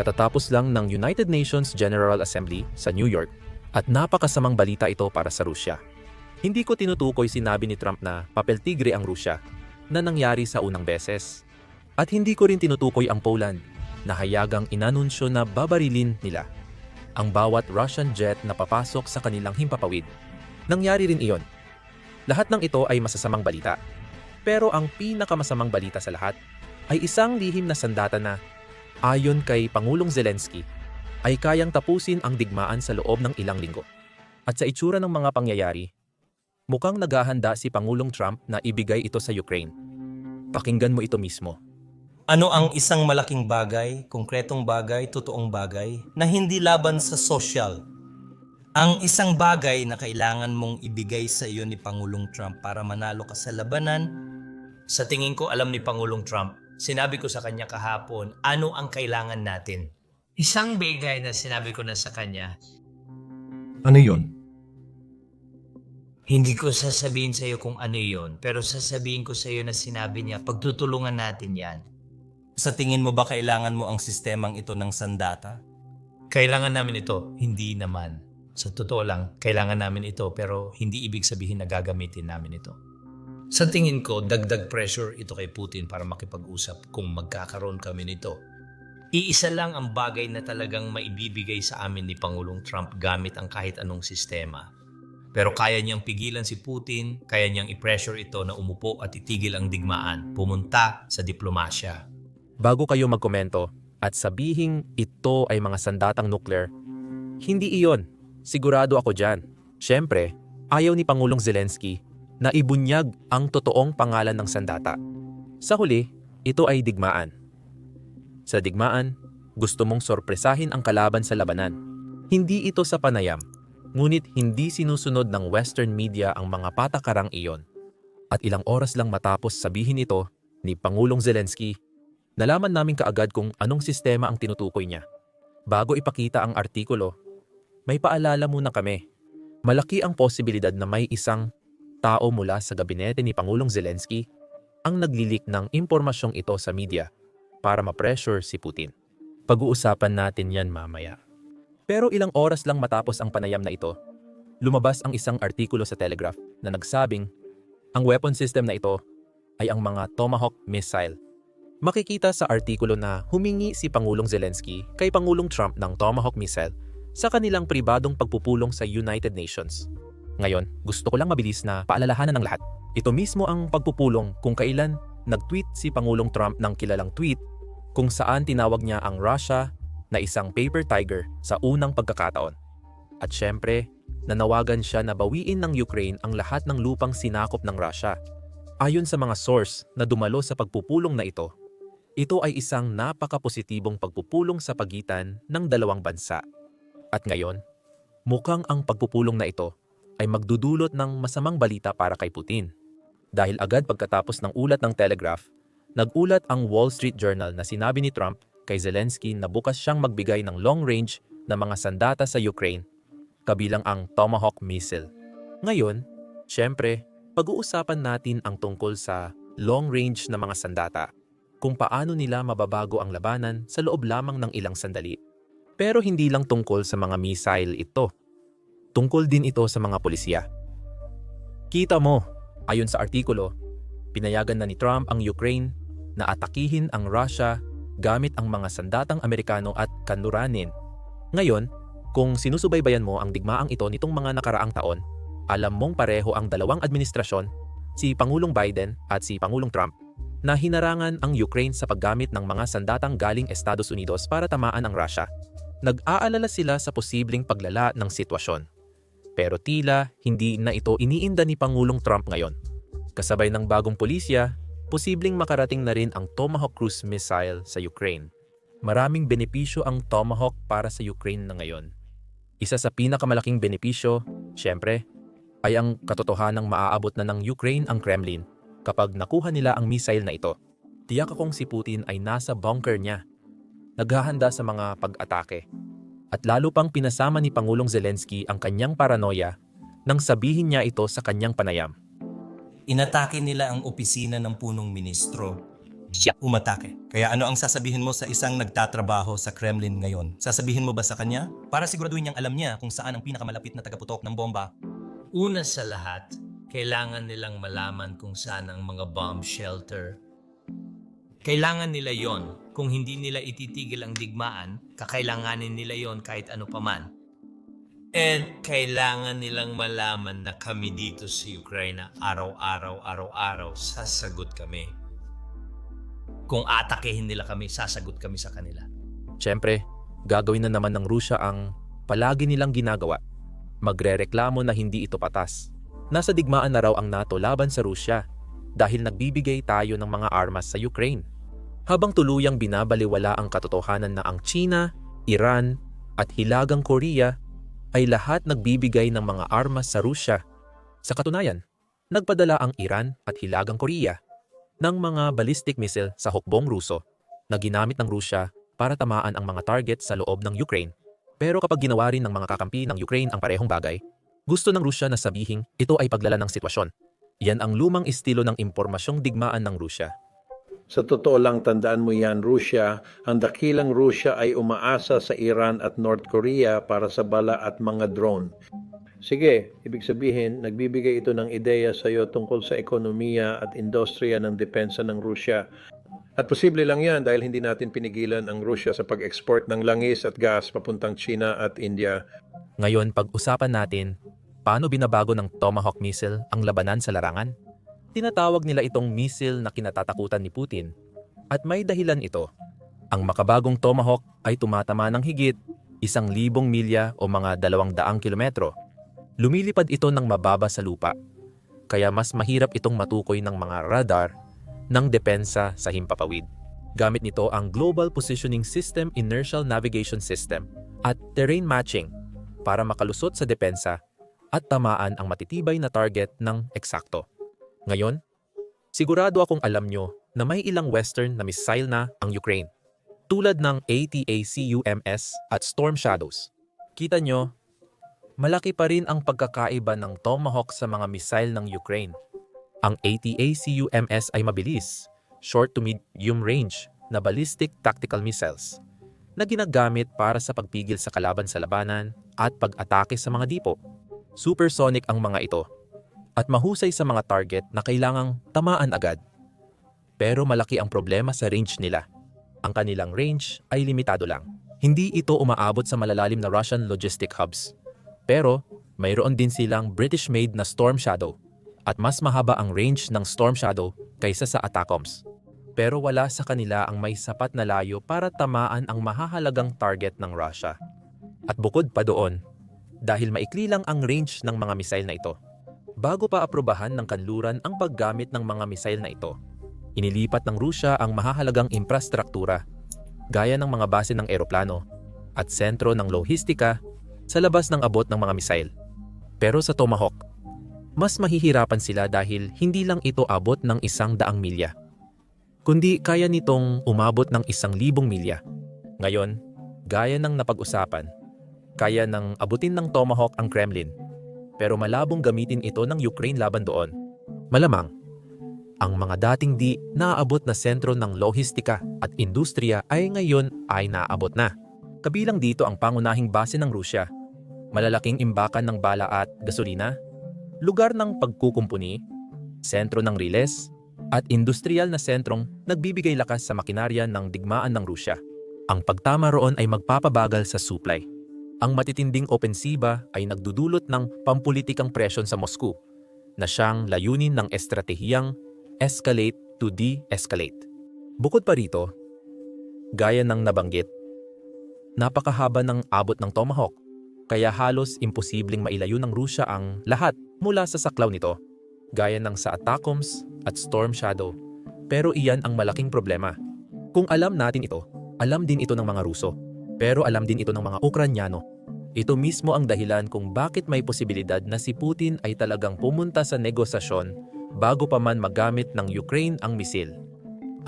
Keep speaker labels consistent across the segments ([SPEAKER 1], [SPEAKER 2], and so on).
[SPEAKER 1] Katatapos lang ng United Nations General Assembly sa New York at napakasamang balita ito para sa Rusya. Hindi ko tinutukoy sinabi ni Trump na papel tigre ang Rusya na nangyari sa unang beses. At hindi ko rin tinutukoy ang Poland na hayagang inanunsyo na babarilin nila ang bawat Russian jet na papasok sa kanilang himpapawid. Nangyari rin iyon. Lahat ng ito ay masasamang balita. Pero ang pinakamasamang balita sa lahat ay isang lihim na sandata na ayon kay Pangulong Zelensky ay kayang tapusin ang digmaan sa loob ng ilang linggo. At sa itsura ng mga pangyayari, mukhang naghahanda si Pangulong Trump na ibigay ito sa Ukraine. Pakinggan mo ito mismo.
[SPEAKER 2] Ano ang isang malaking bagay, konkretong bagay, totoong bagay na hindi laban sa social? Ang isang bagay na kailangan mong ibigay sa iyo ni Pangulong Trump para manalo ka sa labanan, sa tingin ko alam ni Pangulong Trump, sinabi ko sa kanya kahapon, ano ang kailangan natin?
[SPEAKER 3] Isang bagay na sinabi ko na sa kanya,
[SPEAKER 4] Ano yon?
[SPEAKER 3] hindi ko sasabihin sa iyo kung ano yon, pero sasabihin ko sa iyo na sinabi niya, pagtutulungan natin yan.
[SPEAKER 2] Sa tingin mo ba kailangan mo ang sistemang ito ng sandata?
[SPEAKER 3] Kailangan namin ito, hindi naman. Sa totoo lang, kailangan namin ito pero hindi ibig sabihin na gagamitin namin ito. Sa tingin ko, dagdag pressure ito kay Putin para makipag-usap kung magkakaroon kami nito. Iisa lang ang bagay na talagang maibibigay sa amin ni Pangulong Trump gamit ang kahit anong sistema. Pero kaya niyang pigilan si Putin, kaya niyang i-pressure ito na umupo at itigil ang digmaan, pumunta sa diplomasya.
[SPEAKER 1] Bago kayo magkomento at sabihing ito ay mga sandatang nuclear, hindi iyon. Sigurado ako dyan. Siyempre, ayaw ni Pangulong Zelensky na ibunyag ang totoong pangalan ng sandata. Sa huli, ito ay digmaan. Sa digmaan, gusto mong sorpresahin ang kalaban sa labanan. Hindi ito sa panayam, ngunit hindi sinusunod ng Western media ang mga patakarang iyon. At ilang oras lang matapos sabihin ito ni Pangulong Zelensky, nalaman namin kaagad kung anong sistema ang tinutukoy niya. Bago ipakita ang artikulo, may paalala muna kami. Malaki ang posibilidad na may isang tao mula sa gabinete ni Pangulong Zelensky ang naglilik ng impormasyong ito sa media para ma-pressure si Putin. Pag-uusapan natin yan mamaya. Pero ilang oras lang matapos ang panayam na ito, lumabas ang isang artikulo sa Telegraph na nagsabing ang weapon system na ito ay ang mga Tomahawk missile. Makikita sa artikulo na humingi si Pangulong Zelensky kay Pangulong Trump ng Tomahawk missile sa kanilang pribadong pagpupulong sa United Nations. Ngayon, gusto ko lang mabilis na paalalahanan ng lahat. Ito mismo ang pagpupulong kung kailan nag-tweet si Pangulong Trump ng kilalang tweet kung saan tinawag niya ang Russia na isang paper tiger sa unang pagkakataon. At syempre, nanawagan siya na bawiin ng Ukraine ang lahat ng lupang sinakop ng Russia. Ayon sa mga source na dumalo sa pagpupulong na ito, ito ay isang napaka-positibong pagpupulong sa pagitan ng dalawang bansa. At ngayon, mukhang ang pagpupulong na ito ay magdudulot ng masamang balita para kay Putin. Dahil agad pagkatapos ng ulat ng Telegraph, nagulat ang Wall Street Journal na sinabi ni Trump kay Zelensky na bukas siyang magbigay ng long-range na mga sandata sa Ukraine, kabilang ang Tomahawk missile. Ngayon, syempre, pag-uusapan natin ang tungkol sa long-range na mga sandata, kung paano nila mababago ang labanan sa loob lamang ng ilang sandali. Pero hindi lang tungkol sa mga missile ito. Tungkol din ito sa mga pulisya. Kita mo, ayon sa artikulo, pinayagan na ni Trump ang Ukraine na atakihin ang Russia gamit ang mga sandatang Amerikano at kanuranin. Ngayon, kung sinusubaybayan mo ang digmaang ito nitong mga nakaraang taon, alam mong pareho ang dalawang administrasyon, si Pangulong Biden at si Pangulong Trump, na hinarangan ang Ukraine sa paggamit ng mga sandatang galing Estados Unidos para tamaan ang Russia. Nag-aalala sila sa posibleng paglala ng sitwasyon. Pero tila hindi na ito iniinda ni Pangulong Trump ngayon. Kasabay ng bagong pulisya, posibleng makarating na rin ang Tomahawk cruise missile sa Ukraine. Maraming benepisyo ang Tomahawk para sa Ukraine na ngayon. Isa sa pinakamalaking benepisyo, syempre, ay ang katotohanang maaabot na ng Ukraine ang Kremlin kapag nakuha nila ang missile na ito. Tiyak akong si Putin ay nasa bunker niya naghahanda sa mga pag-atake. At lalo pang pinasama ni Pangulong Zelensky ang kanyang paranoia nang sabihin niya ito sa kanyang panayam.
[SPEAKER 2] Inatake nila ang opisina ng punong ministro. siya umatake. Kaya ano ang sasabihin mo sa isang nagtatrabaho sa Kremlin ngayon? Sasabihin mo ba sa kanya? Para siguraduhin niyang alam niya kung saan ang pinakamalapit na tagaputok ng bomba.
[SPEAKER 3] Una sa lahat, kailangan nilang malaman kung saan ang mga bomb shelter. Kailangan nila yon. Kung hindi nila ititigil ang digmaan, kakailanganin nila yon kahit ano paman. And kailangan nilang malaman na kami dito sa Ukraine araw-araw, araw-araw, sasagot kami. Kung atakehin nila kami, sasagot kami sa kanila.
[SPEAKER 1] Siyempre, gagawin na naman ng Rusya ang palagi nilang ginagawa. Magrereklamo na hindi ito patas. Nasa digmaan na raw ang NATO laban sa Rusya dahil nagbibigay tayo ng mga armas sa Ukraine. Habang tuluyang binabaliwala ang katotohanan na ang China, Iran at Hilagang Korea ay lahat nagbibigay ng mga armas sa Rusya. Sa katunayan, nagpadala ang Iran at Hilagang Korea ng mga ballistic missile sa hukbong Ruso na ginamit ng Rusya para tamaan ang mga target sa loob ng Ukraine. Pero kapag ginawa rin ng mga kakampi ng Ukraine ang parehong bagay, gusto ng Rusya na sabihing ito ay paglala ng sitwasyon. Yan ang lumang estilo ng impormasyong digmaan ng Rusya.
[SPEAKER 5] Sa totoo lang, tandaan mo yan, Rusya, ang dakilang Rusya ay umaasa sa Iran at North Korea para sa bala at mga drone. Sige, ibig sabihin, nagbibigay ito ng ideya sa iyo tungkol sa ekonomiya at industriya ng depensa ng Rusya. At posible lang yan dahil hindi natin pinigilan ang Rusya sa pag-export ng langis at gas papuntang China at India.
[SPEAKER 1] Ngayon, pag-usapan natin, paano binabago ng Tomahawk missile ang labanan sa larangan? Tinatawag nila itong missile na kinatatakutan ni Putin. At may dahilan ito. Ang makabagong Tomahawk ay tumatama ng higit isang libong milya o mga dalawang daang kilometro. Lumilipad ito ng mababa sa lupa. Kaya mas mahirap itong matukoy ng mga radar ng depensa sa himpapawid. Gamit nito ang Global Positioning System Inertial Navigation System at Terrain Matching para makalusot sa depensa at tamaan ang matitibay na target ng eksakto. Ngayon, sigurado akong alam nyo na may ilang Western na missile na ang Ukraine, tulad ng ATACUMS at Storm Shadows. Kita nyo, malaki pa rin ang pagkakaiba ng Tomahawk sa mga missile ng Ukraine. Ang ATACUMS ay mabilis, short to medium range na ballistic tactical missiles na ginagamit para sa pagpigil sa kalaban sa labanan at pag-atake sa mga dipo. Supersonic ang mga ito at mahusay sa mga target na kailangang tamaan agad. Pero malaki ang problema sa range nila. Ang kanilang range ay limitado lang. Hindi ito umaabot sa malalalim na Russian logistic hubs. Pero mayroon din silang British-made na Storm Shadow at mas mahaba ang range ng Storm Shadow kaysa sa Atacoms. Pero wala sa kanila ang may sapat na layo para tamaan ang mahahalagang target ng Russia. At bukod pa doon, dahil maikli lang ang range ng mga missile na ito, bago pa aprobahan ng kanluran ang paggamit ng mga missile na ito, inilipat ng Rusya ang mahahalagang infrastruktura gaya ng mga base ng eroplano at sentro ng lohistika sa labas ng abot ng mga missile. Pero sa Tomahawk, mas mahihirapan sila dahil hindi lang ito abot ng isang daang milya, kundi kaya nitong umabot ng isang libong milya. Ngayon, gaya ng napag-usapan, kaya ng abutin ng Tomahawk ang Kremlin, pero malabong gamitin ito ng Ukraine laban doon. Malamang, ang mga dating di naaabot na sentro ng lohistika at industriya ay ngayon ay naaabot na. Kabilang dito ang pangunahing base ng Rusya, malalaking imbakan ng bala at gasolina, lugar ng pagkukumpuni, sentro ng riles, at industrial na sentrong nagbibigay lakas sa makinarya ng digmaan ng Rusya. Ang pagtama roon ay magpapabagal sa supply. Ang matitinding opensiba ay nagdudulot ng pampulitikang presyon sa Moscow na siyang layunin ng estratehiyang escalate to de-escalate. Bukod pa rito, gaya ng nabanggit, napakahaba ng abot ng Tomahawk kaya halos imposibleng mailayo ng Rusya ang lahat mula sa saklaw nito, gaya ng sa Atacoms at Storm Shadow. Pero iyan ang malaking problema. Kung alam natin ito, alam din ito ng mga Ruso. Pero alam din ito ng mga Ukranyano. Ito mismo ang dahilan kung bakit may posibilidad na si Putin ay talagang pumunta sa negosasyon bago pa man magamit ng Ukraine ang misil.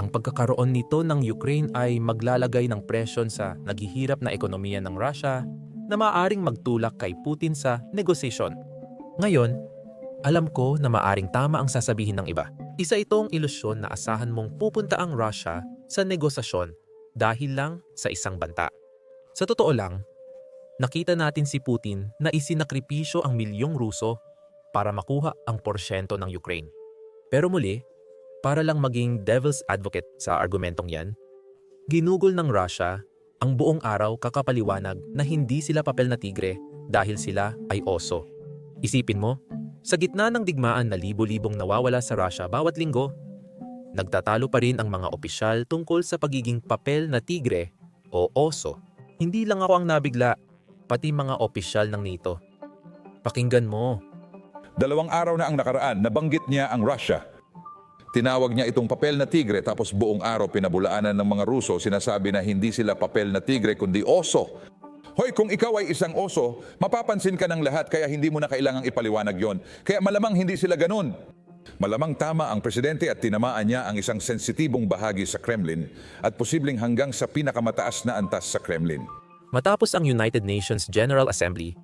[SPEAKER 1] Ang pagkakaroon nito ng Ukraine ay maglalagay ng presyon sa naghihirap na ekonomiya ng Russia na maaaring magtulak kay Putin sa negosasyon. Ngayon, alam ko na maaring tama ang sasabihin ng iba. Isa itong ilusyon na asahan mong pupunta ang Russia sa negosasyon dahil lang sa isang banta. Sa totoo lang, nakita natin si Putin na isinakripisyo ang milyong Ruso para makuha ang porsyento ng Ukraine. Pero muli, para lang maging devil's advocate sa argumentong yan, ginugol ng Russia ang buong araw kakapaliwanag na hindi sila papel na tigre dahil sila ay oso. Isipin mo, sa gitna ng digmaan na libo-libong nawawala sa Russia bawat linggo, nagtatalo pa rin ang mga opisyal tungkol sa pagiging papel na tigre o oso. Hindi lang ako ang nabigla, pati mga opisyal ng NATO. Pakinggan mo,
[SPEAKER 6] Dalawang araw na ang nakaraan, nabanggit niya ang Russia. Tinawag niya itong papel na tigre tapos buong araw pinabulaanan ng mga Ruso sinasabi na hindi sila papel na tigre kundi oso. Hoy, kung ikaw ay isang oso, mapapansin ka ng lahat kaya hindi mo na kailangang ipaliwanag yon. Kaya malamang hindi sila ganun. Malamang tama ang presidente at tinamaan niya ang isang sensitibong bahagi sa Kremlin at posibleng hanggang sa pinakamataas na antas sa Kremlin.
[SPEAKER 1] Matapos ang United Nations General Assembly,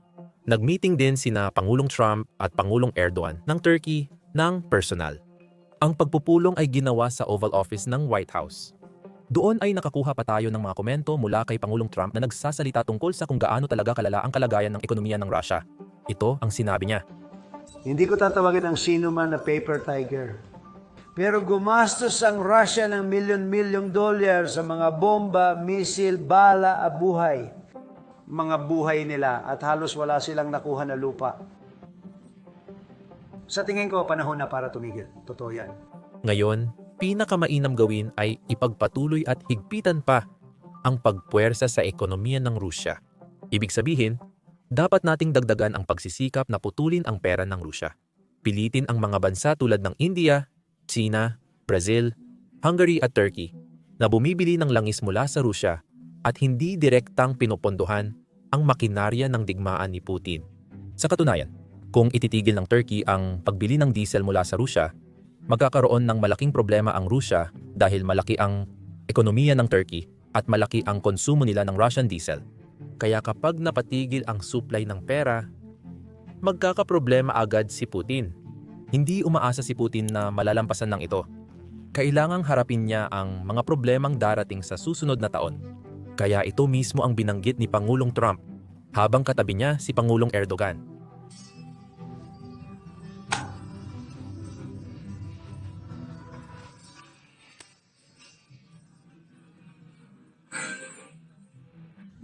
[SPEAKER 1] nagmeeting din sina Pangulong Trump at Pangulong Erdogan ng Turkey ng personal. Ang pagpupulong ay ginawa sa Oval Office ng White House. Doon ay nakakuha pa tayo ng mga komento mula kay Pangulong Trump na nagsasalita tungkol sa kung gaano talaga kalala ang kalagayan ng ekonomiya ng Russia. Ito ang sinabi niya.
[SPEAKER 7] Hindi ko tatawagin ang sino man na paper tiger. Pero gumastos ang Russia ng milyon-milyong dolyar sa mga bomba, misil, bala at buhay. Mga buhay nila at halos wala silang nakuha na lupa. Sa tingin ko, panahon na para tumigil. Totoo yan.
[SPEAKER 1] Ngayon, pinakamainam gawin ay ipagpatuloy at higpitan pa ang pagpuwersa sa ekonomiya ng Rusya. Ibig sabihin, dapat nating dagdagan ang pagsisikap na putulin ang pera ng Rusya. Pilitin ang mga bansa tulad ng India, China, Brazil, Hungary at Turkey na bumibili ng langis mula sa Rusya at hindi direktang pinupondohan ang makinarya ng digmaan ni Putin. Sa katunayan, kung ititigil ng Turkey ang pagbili ng diesel mula sa Rusya, magkakaroon ng malaking problema ang Rusya dahil malaki ang ekonomiya ng Turkey at malaki ang konsumo nila ng Russian diesel. Kaya kapag napatigil ang supply ng pera, magkakaproblema agad si Putin. Hindi umaasa si Putin na malalampasan ng ito. Kailangang harapin niya ang mga problemang darating sa susunod na taon. Kaya ito mismo ang binanggit ni Pangulong Trump habang katabi niya si Pangulong Erdogan.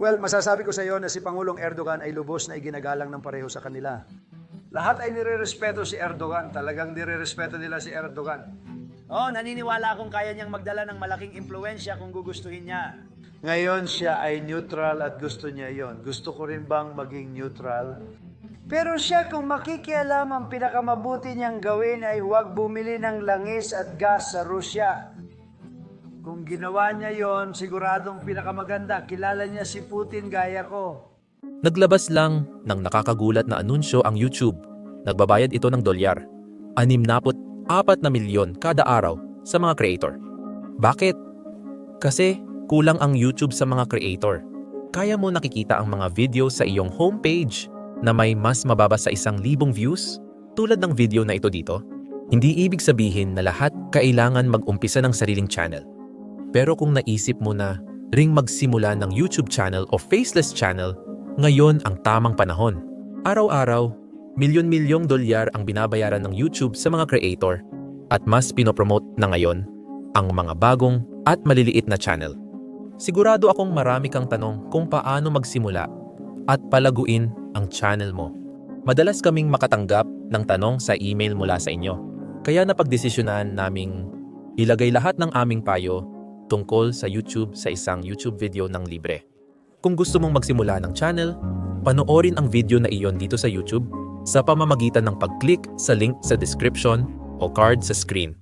[SPEAKER 7] Well, masasabi ko sa iyo na si Pangulong Erdogan ay lubos na iginagalang ng pareho sa kanila. Lahat ay nirerespeto si Erdogan. Talagang nirerespeto nila si Erdogan. Oh, naniniwala akong kaya niyang magdala ng malaking impluensya kung gugustuhin niya. Ngayon siya ay neutral at gusto niya yon. Gusto ko rin bang maging neutral? Pero siya kung makikialam ang pinakamabuti niyang gawin ay huwag bumili ng langis at gas sa Rusya. Kung ginawa niya yon, siguradong pinakamaganda. Kilala niya si Putin gaya ko.
[SPEAKER 1] Naglabas lang ng nakakagulat na anunsyo ang YouTube. Nagbabayad ito ng dolyar. 64 na milyon kada araw sa mga creator. Bakit? Kasi kulang ang YouTube sa mga creator. Kaya mo nakikita ang mga video sa iyong homepage na may mas mababa sa isang libong views tulad ng video na ito dito. Hindi ibig sabihin na lahat kailangan mag-umpisa ng sariling channel. Pero kung naisip mo na ring magsimula ng YouTube channel o faceless channel, ngayon ang tamang panahon. Araw-araw, milyon-milyong dolyar ang binabayaran ng YouTube sa mga creator at mas pinopromote na ngayon ang mga bagong at maliliit na channel. Sigurado akong marami kang tanong kung paano magsimula at palaguin ang channel mo. Madalas kaming makatanggap ng tanong sa email mula sa inyo. Kaya napagdesisyonan naming ilagay lahat ng aming payo tungkol sa YouTube sa isang YouTube video ng libre. Kung gusto mong magsimula ng channel, panoorin ang video na iyon dito sa YouTube sa pamamagitan ng pag-click sa link sa description o card sa screen.